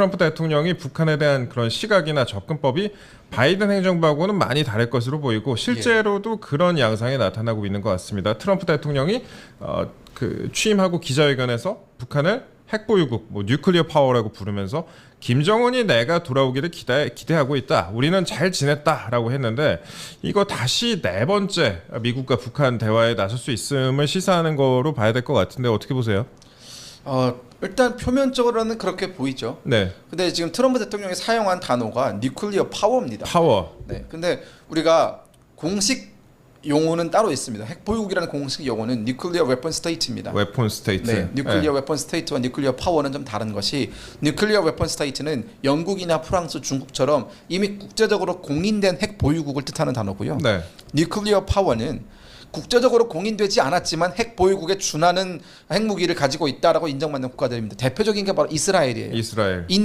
트럼프 대통령이 북한에 대한 그런 시각이나 접근법이 바이든 행정부하고는 많이 다를 것으로 보이고 실제로도 그런 양상이 나타나고 있는 것 같습니다. 트럼프 대통령이 어, 그 취임하고 기자회견에서 북한을 핵보유국, 뭐 뉴클리어 파워라고 부르면서 김정은이 내가 돌아오기를 기대, 기대하고 있다. 우리는 잘 지냈다라고 했는데 이거 다시 네 번째 미국과 북한 대화에 나설 수 있음을 시사하는 거로 봐야 될 것 같은데 어떻게 보세요? 어, 일단 표면적으로는 그렇게 보이죠. 네, 근데 지금 트럼프 대통령이 사용한 단어가 뉴클리어 파워입니다. 파워. 네. 근데 우리가 공식 용어는 따로 있습니다. 핵 보유국이라는 공식 용어는 뉴클리어 웨폰 스테이트입니다. 웨폰 스테이트. 네, 뉴클리어 웨폰 스테이트와 뉴클리어 파워는 좀 다른 것이 뉴클리어 웨폰 스테이트는 영국이나 프랑스, 중국처럼 이미 국제적으로 공인된 핵 보유국을 뜻하는 단어고요. 네. 뉴클리어 파워는 국제적으로 공인되지 않았지만 핵 보유국에 준하는 핵무기를 가지고 있다라고 인정받는 국가들입니다. 대표적인 게 바로 이스라엘이에요. 이스라엘.